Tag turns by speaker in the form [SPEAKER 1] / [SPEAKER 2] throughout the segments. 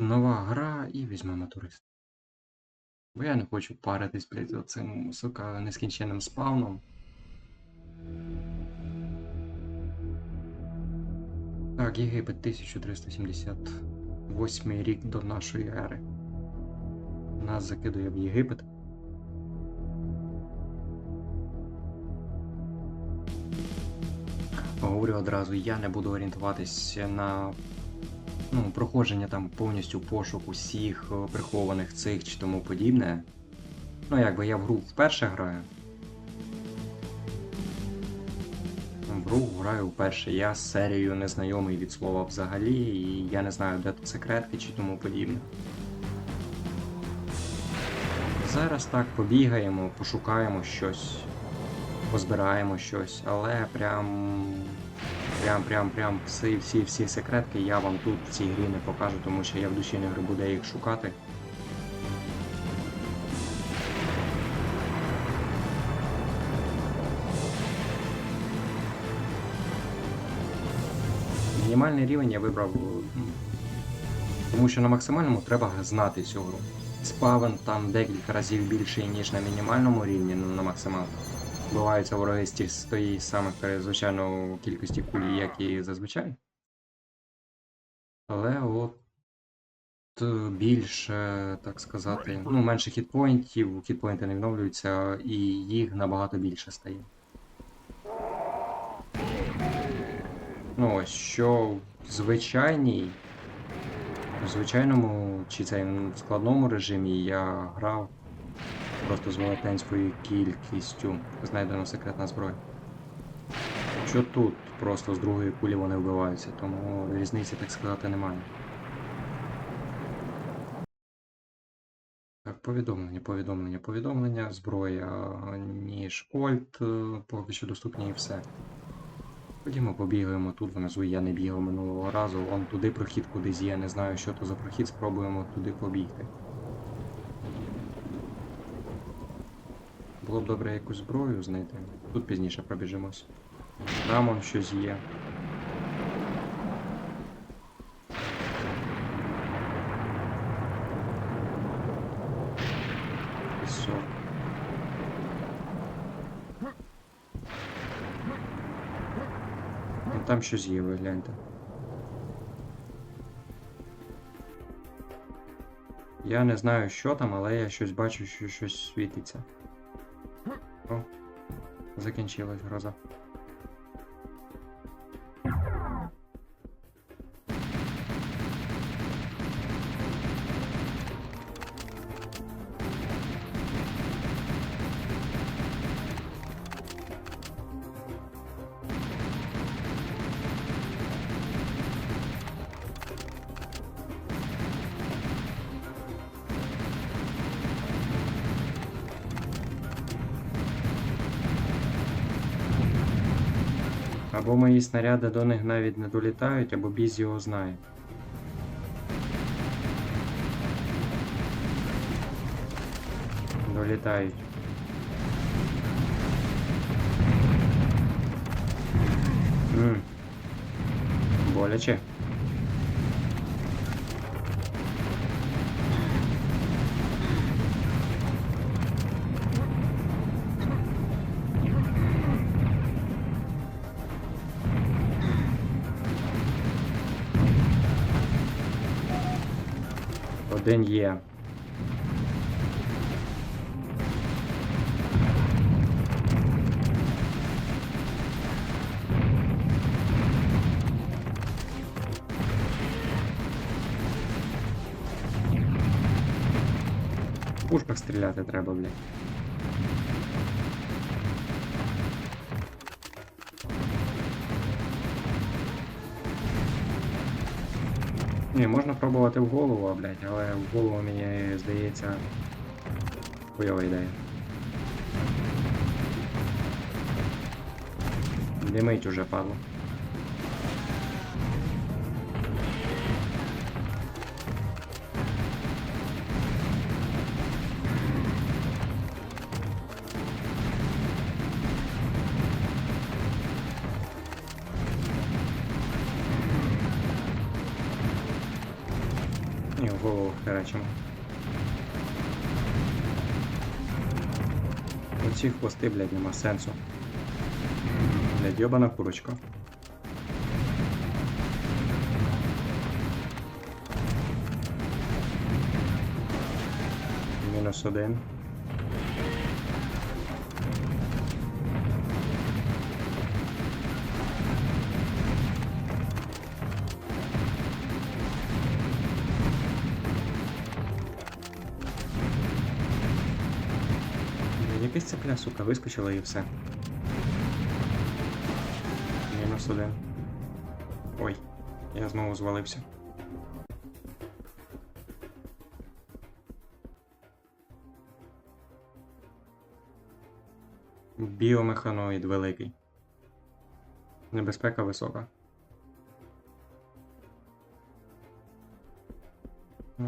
[SPEAKER 1] нова гра і візьмемо турист. Бо я не хочу паритись, блядь, за цим, сука, нескінченним спавном. Так, Єгипет 1378 рік до нашої ери. Нас закидує в Єгипет. Говорю одразу, я не буду орієнтуватись на ну, проходження там повністю пошук усіх е, прихованих цих чи тому подібне. Ну, якби я в гру вперше граю. В гру граю вперше. Я з серією не знайомий від слова взагалі, і я не знаю, де тут секретки чи тому подібне. Зараз так побігаємо, пошукаємо щось, позбираємо щось, але прям. Прям, прям, прям всі, всі, всі секретки я вам тут в цій грі не покажу, тому що я в душі не грибу де їх шукати. Мінімальний рівень я вибрав, ну, тому що на максимальному треба знати цю гру. Спавен там декілька разів більший, ніж на мінімальному рівні, ну на максималку. Буваються вороги з ті- з тої самих, е, кількості кулі, як і зазвичай. Але от е, більше, так сказати, ну, менше хітпоінтів, хітпоінти не відновлюються, і їх набагато більше стає. Ну, що звичайній, в звичайному чи це в складному режимі я грав просто з велетенською кількістю знайдена секретна зброя. Що тут просто з другої кулі вони вбиваються, тому різниці, так сказати, немає. Так, повідомлення, повідомлення, повідомлення, зброя, ніж Кольт, е, поки що доступні і все. Ходімо, побігаємо тут внизу, я не бігав минулого разу, вон туди прохід кудись є, не знаю, що то за прохід, спробуємо туди побігти. Було б добре якусь зброю знайти. Тут пізніше пробіжимось. Там он щось є. Ну там щось є, ви гляньте. Я не знаю, що там, але я щось бачу, що щось світиться. Закінчилась гроза. Або мої снаряди до них навіть не долітають, або біз його знає. Долітають. М. Боляче. Один є. Пушках стріляти треба, блядь. Ні, можна пробувати в голову, блядь, але в голову мені здається хуйова ідея. Димить уже падло. Херачимо. Оці хвости, блядь, нема сенсу. Блядь, йобана курочка. Мінус один. Якась цепля, сука, вискочила і все. Мінус один. Ой, я знову звалився. Біомеханоїд великий. Небезпека висока.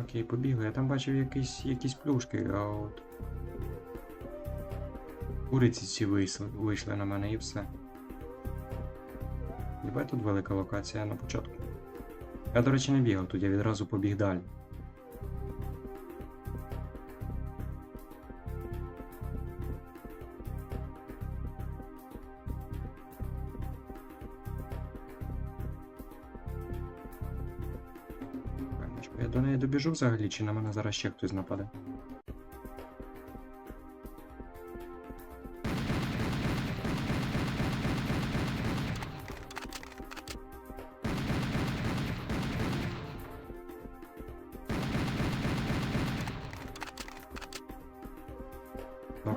[SPEAKER 1] Окей, побігли. Я там бачив якісь, якісь плюшки, а от. Куриці ці вийшли, вийшли на мене і все. Єбать тут велика локація на початку. Я, до речі, не бігав тут, я відразу побіг далі. Я до неї добіжу взагалі, чи на мене зараз ще хтось нападе?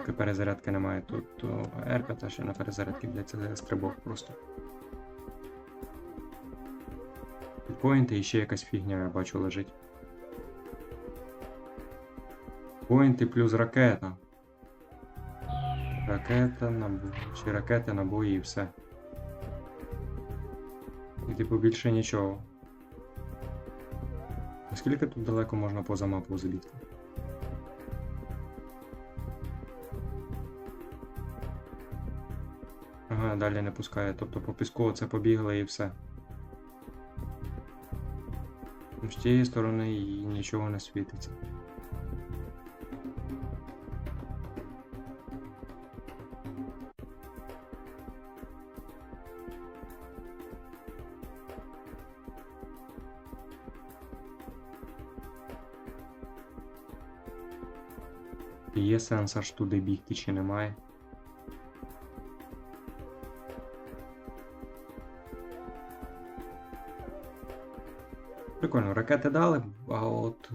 [SPEAKER 1] Поки перезарядки немає тут, то Ерка та ще на перезарядки, блядь, це стрибок просто. Поінти і ще якась фігня, я бачу, лежить. Поінти плюс ракета. Ракета, набої. Чи ракети, набої і все. І типу більше нічого. Наскільки тут далеко можна поза мапу забігти? Ага, далі не пускає. Тобто по піску це побігли і все. З тієї сторони і нічого не світиться. Є сенс аж туди бігти чи немає. Прикольно, ракети дали, а от.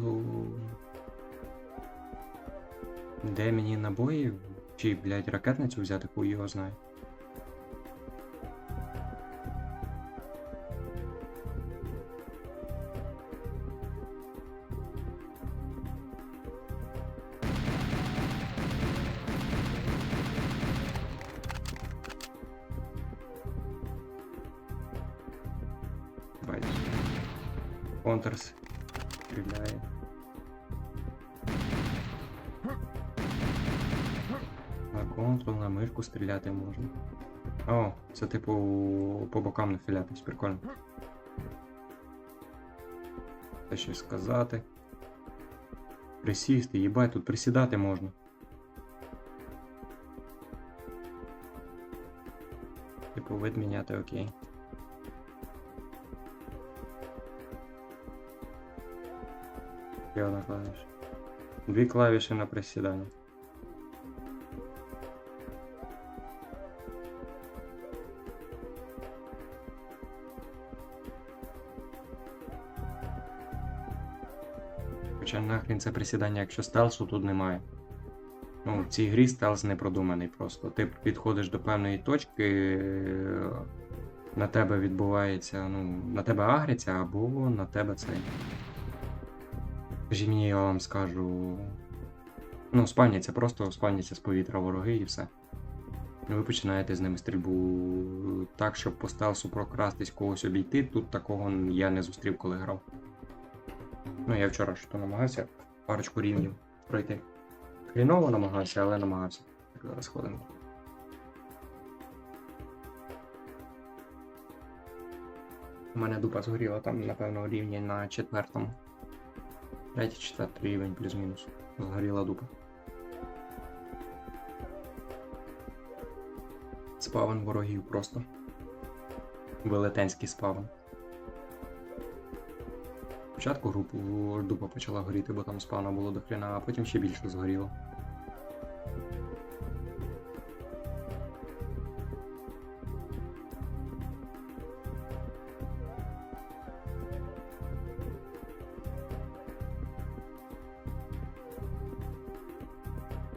[SPEAKER 1] Де мені набої? Чи, блядь, ракетницю взяти, хуй його знає. Контрол, на мишку стріляти можна. О, це типу по бокам нахилятись, прикольно. Це щось сказати. Присісти, їбать, тут присідати можна. Типу вид міняти окей. Ще одна клавіша. Дві клавіші на присідання. Хоча нахрін це присідання, якщо стелсу тут немає. Ну, в цій грі стелс не продуманий просто. Ти підходиш до певної точки, е, на тебе відбувається, ну, на тебе агриться, або на тебе цей. Скажіть мені, я вам скажу. Ну, спальняться, просто спальняться з повітря вороги і все. Ви починаєте з ними стрільбу так, щоб по стелсу прокрастись когось обійти. Тут такого я не зустрів, коли грав. Ну, я вчора що намагався парочку рівнів пройти. Хріново намагався, але намагався. Так, зараз хвилинку. У мене дупа згоріла там, напевно, рівні на четвертому. Третій, четвертий рівень плюс-мінус. Згоріла дупа. Спавен ворогів просто. Велетенський спавен. Спочатку групу дупа почала горіти, бо там спавна було до хрена, а потім ще більше згоріло.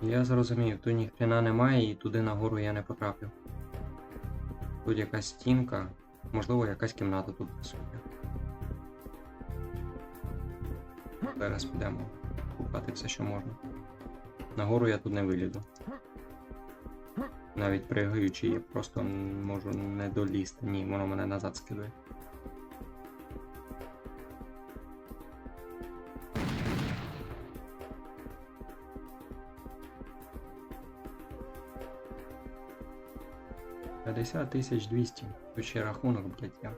[SPEAKER 1] Я зрозумів, тут ні хрена немає і туди нагору я не потрапив. Тут якась стінка, можливо, якась кімната тут присутня. Зараз підемо купати все, що можна. Нагору я тут не вилізу. Навіть пригаючи, я просто можу не долізти. Ні, воно мене назад скидує. П'ятдесят тисяч двісті. Тут ще рахунок, блядь, я.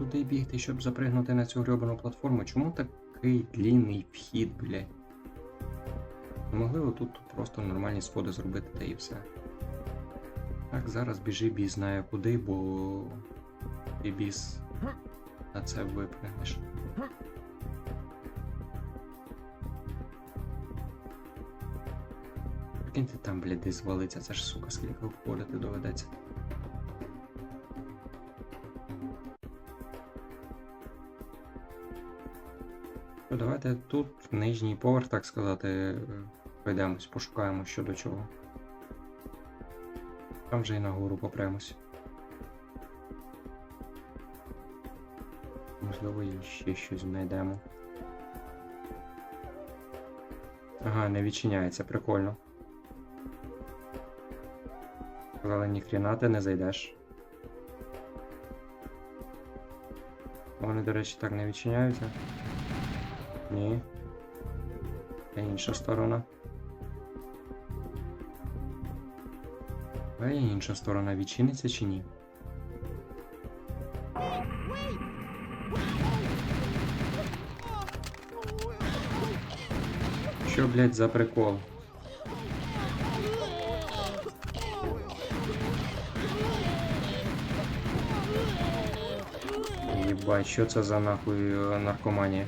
[SPEAKER 1] Туди бігти, щоб запригнути на цю гребану платформу. Чому такий длінний вхід, блядь? Не Могли отут просто нормальні сходи зробити та і все. Так, зараз біжи бій знає куди, бо і біс на це випрыгнеш. Прикинь ти там, блядь, десь звалиться, це ж сука, скільки обходити доведеться. Давайте тут нижній поверх, так сказати, е, пройдемось, пошукаємо що до чого. Там вже і нагору попремось. Можливо, ще щось знайдемо. Ага, не відчиняється, прикольно. Але ніхрена ти не зайдеш. Вони, до речі, так не відчиняються. Ні. Це інша сторона. А інша сторона відчиниться чи ні? Що, блядь, за прикол? Єбать, що це за нахуй наркоманія?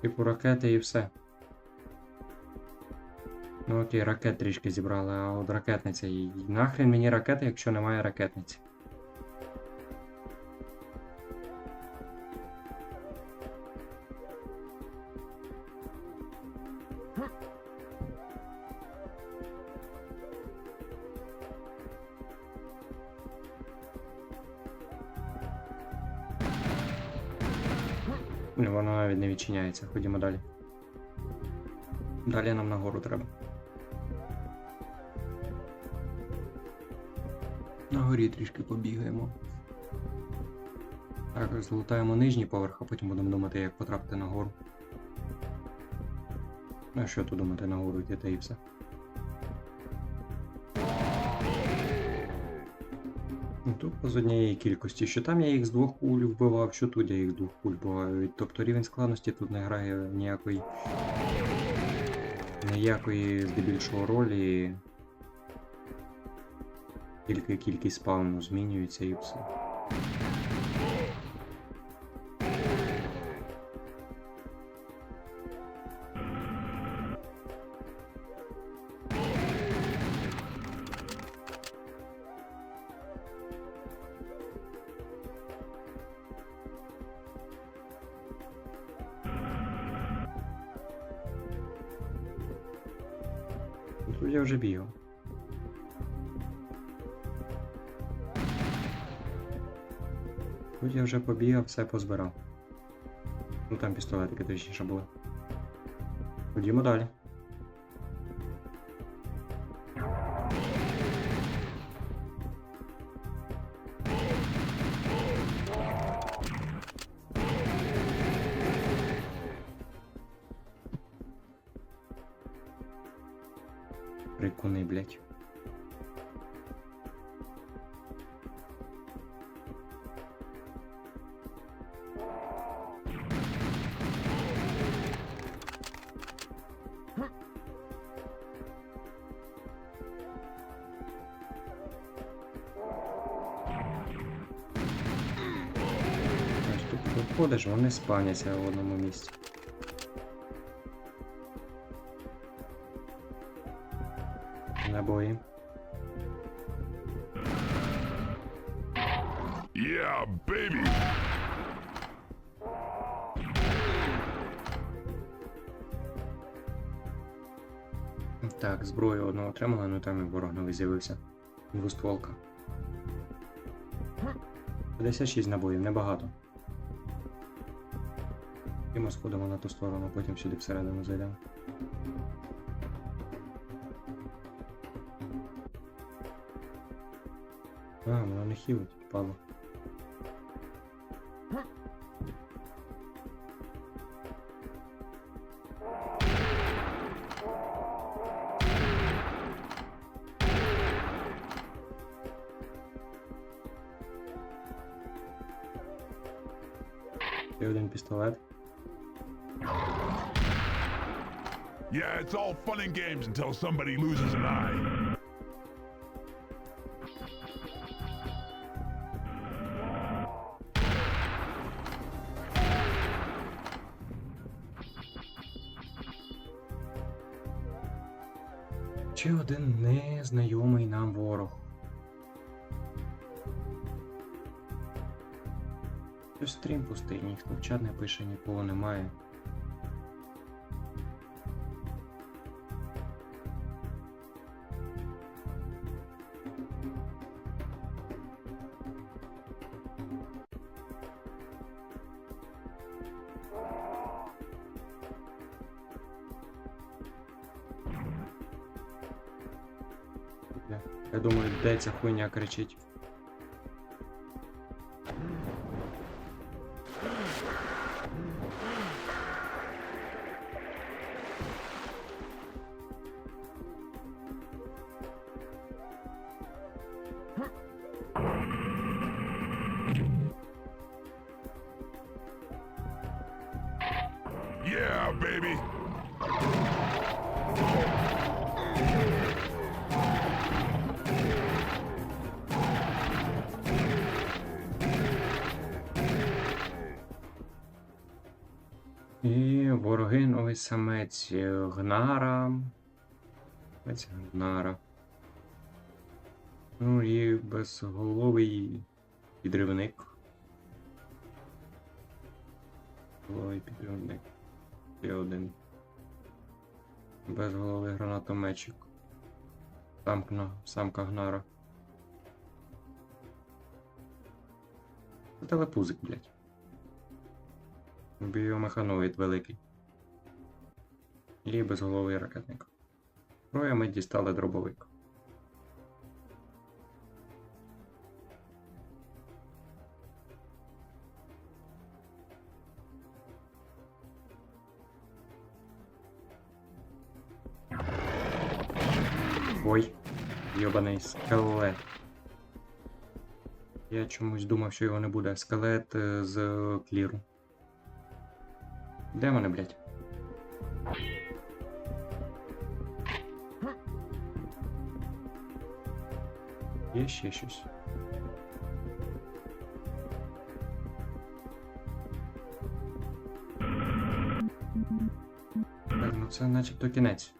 [SPEAKER 1] Типу ракети і все. Ну окей, ракет трішки зібрали, а от ракетниця. І нахрен мені ракета, якщо немає ракетниці. Відчиняється. Ходімо далі. Далі нам нагору треба. На горі трішки побігаємо. Так, злутаємо нижній поверх, а потім будемо думати, як потрапити нагору. А що тут думати нагору йти та і все. З однієї кількості. Що там я їх з двох куль вбивав, що тут я їх з двох куль вбиваю. Тобто рівень складності тут не грає ніякої. Ніякої здебільшого ролі. Тільки кількість спавну змінюється і все. Я вже бігав. Тут я вже побігав, все позбирав. Ну там пістолетики точніше були. Ходімо далі. Прикуни, блядь. Вони спаняться в одному місці. Набої.
[SPEAKER 2] Yeah, baby.
[SPEAKER 1] Так, зброю одного отримали, ну там і ворог новий з'явився. Двостволка. 56 набоїв, небагато. І ми сходимо на ту сторону, потім сюди всередину зайдемо. А, воно не хілить, впало. І один пістолет.
[SPEAKER 2] Yeah, it's all fun and games until somebody loses an eye.
[SPEAKER 1] Один незнайомий нам ворог. Стрім пустий, ніхто в чат не пише, нікого немає. Хуйня кричить. І самець е, Гнара. Самець Гнара. Ну і безголовий підривник. Головий підривник. Ще один. Безголовий гранатометчик. Самка, самка Гнара. Телепузик, блядь. Біомеханоїд великий. І безголовий ракетник. Зброя ми дістали дробовик. Ой, йобаний скелет. Я чомусь думав, що його не буде. Скелет е, з кліру. Де вони, блядь? Є ще щось. Так, ну це начебто кінець.